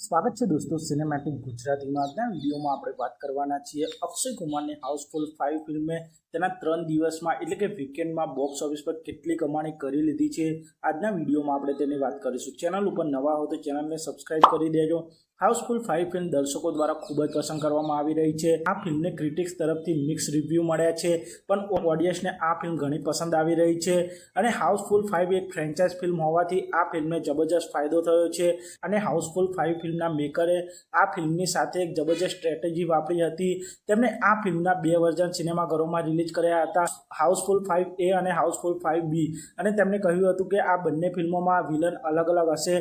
સ્વાગત છે દોસ્તો સિનેમેટિક ગુજરાતીમાં. આજના વિડીયોમાં આપણે વાત કરવાના છીએ અક્ષય કુમારની હાઉસફુલ ફાઇવ ફિલ્મે તેના ત્રણ દિવસમાં, એટલે કે વીકેન્ડમાં બોક્સ ઓફિસ પર કેટલી કમાણી કરી લીધી છે. આજના વિડીયોમાં આપણે તેની વાત કરીશું. ચેનલ ઉપર નવા હો તો ચેનલને સબસ્ક્રાઇબ કરી દેજો. હાઉસફુલ ફાઇવ ફિલ્મ દર્શકો દ્વારા ખૂબ જ પસંદ કરવામાં આવી રહી છે. આ ફિલ્મને ક્રિટિક્સ તરફથી મિક્સ રિવ્યૂ મળ્યા છે, પણ ઓડિયન્સને આ ફિલ્મ ઘણી પસંદ આવી રહી છે અને હાઉસફુલ ફાઇવ એક ફ્રેન્ચાઇઝ ફિલ્મ હોવાથી આ ફિલ્મને જબરજસ્ત ફાયદો થયો છે અને હાઉસફુલ ફાઇવ ફિલ્મના મેકરે આ ફિલ્મની સાથે એક જબરજસ્ત સ્ટ્રેટેજી વાપરી હતી. તેમણે આ ફિલ્મના બે વર્ઝન સિનેમાઘરોમાં રિલીઝ કર્યા હતા, હાઉસફુલ ફાઇવ એ અને હાઉસફુલ ફાઇવ બી. અને તેમણે કહ્યું હતું કે આ બંને ફિલ્મોમાં વિલન અલગ અલગ હશે.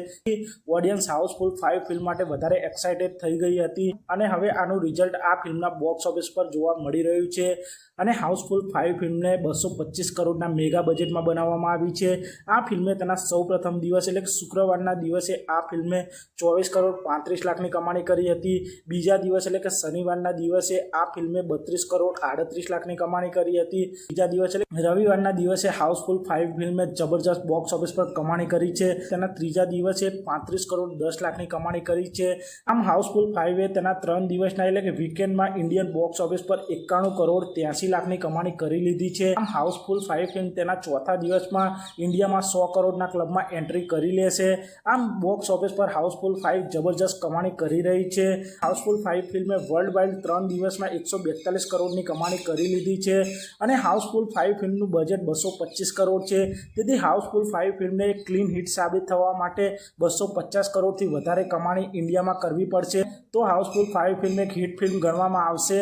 ઓડિયન્સ હાઉસફુલ ફાઇવ ફિલ્મ માટે વધારે એક્સાઇટેડ થઈ ગઈ હતી અને હવે આનું રિઝલ્ટ આ ફિલ્મના બોક્સ ઓફિસ પર જોવા મળી રહ્યું છે. અને હાઉસફુલ ફાઇવ ફિલ્મને બસો પચીસ કરોડના મેગા બજેટમાં બનાવવામાં આવી છે. આ ફિલ્મે તેના સૌ પ્રથમ દિવસ એટલે શુક્રવારના દિવસે આ ફિલ્મે ચોવીસ કરોડ પાંત્રીસ લાખની કમાણી કરી હતી. બીજા દિવસ એટલે કે શનિવારના દિવસે આ ફિલ્મે બત્રીસ કરોડ આડત્રીસ લાખની કમાણી કરી હતી. બીજા દિવસે એટલે રવિવારના દિવસે હાઉસફુલ ફાઇવ ફિલ્મે જબરજસ્ત બોક્સ ઓફિસ પર કમાણી કરી છે. તેના ત્રીજા દિવસે પાંત્રીસ કરોડ દસ લાખની કમાણી કરી છે. આમ હાઉસફુલ ફાઇવે તેના ત્રણ દિવસના એટલે કે વીકેન્ડમાં ઇન્ડિયન બોક્સ ઓફિસ પર એકાણું કરોડ ત્યાંસી લાખની કમાણી કરી લીધી છે. આમ હાઉસફુલ ફાઇવ ફિલ્મ તેના ચોથા દિવસમાં ઇન્ડિયામાં સો કરોડના ક્લબમાં એન્ટ્રી કરી લેશે. આમ બોક્સ ઓફિસ પર હાઉસફુલ ફાઇવ જબરજસ્ત કમાણી કરી રહી છે. હાઉસફુલ ફાઇવ ફિલ્મે વર્લ્ડ વાઇડ ત્રણ દિવસમાં એકસો બેતાલીસ કરોડની કમાણી કરી લીધી છે અને હાઉસફુલ ફાઇવ ફિલ્મનું બજેટ બસો પચીસ કરોડ છે. તેથી હાઉસફુલ ફાઇવ ફિલ્મને ક્લીન હિટ સાબિત થવા માટે બસો પચાસ કરોડથી વધારે કમાણી ઇન્ડિયામાં કરવી પડશે. તો હાઉસફુલ ફાઇવ ફિલ્મ એક હિટ ફિલ્મ ગણવામાં આવશે.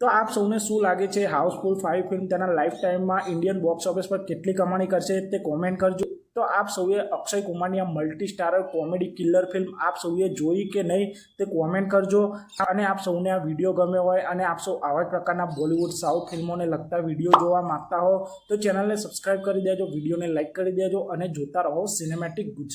તો આપ સૌને શું લાગે છે હાઉસફુલ ફાઇવ ફિલ્મ તેના લાઈફ ટાઈમમાં ઇન્ડિયન બોક્સ ઓફિસ પર કેટલી કમાણી કરશે તે કોમેન્ટ કરજો. તો આપ સૌએ અક્ષય કુમારની આ multi starrer comedy killer film આપ સૌએ જોઈ કે નહીં તે કોમેન્ટ કરજો. અને આપ સૌને આ વીડિયો ગમ્યો હોય અને આપ સૌ આવા જ પ્રકારના બોલિવૂડ સાઉથ ફિલ્મોને લગતા વીડિયો જોવા માંગતા હો તો ચેનલને સબસ્ક્રાઈબ કરી દેજો, વિડીયોને લાઇક કરી દેજો અને જોતા રહો સિનેમેટિક ગુજરાત.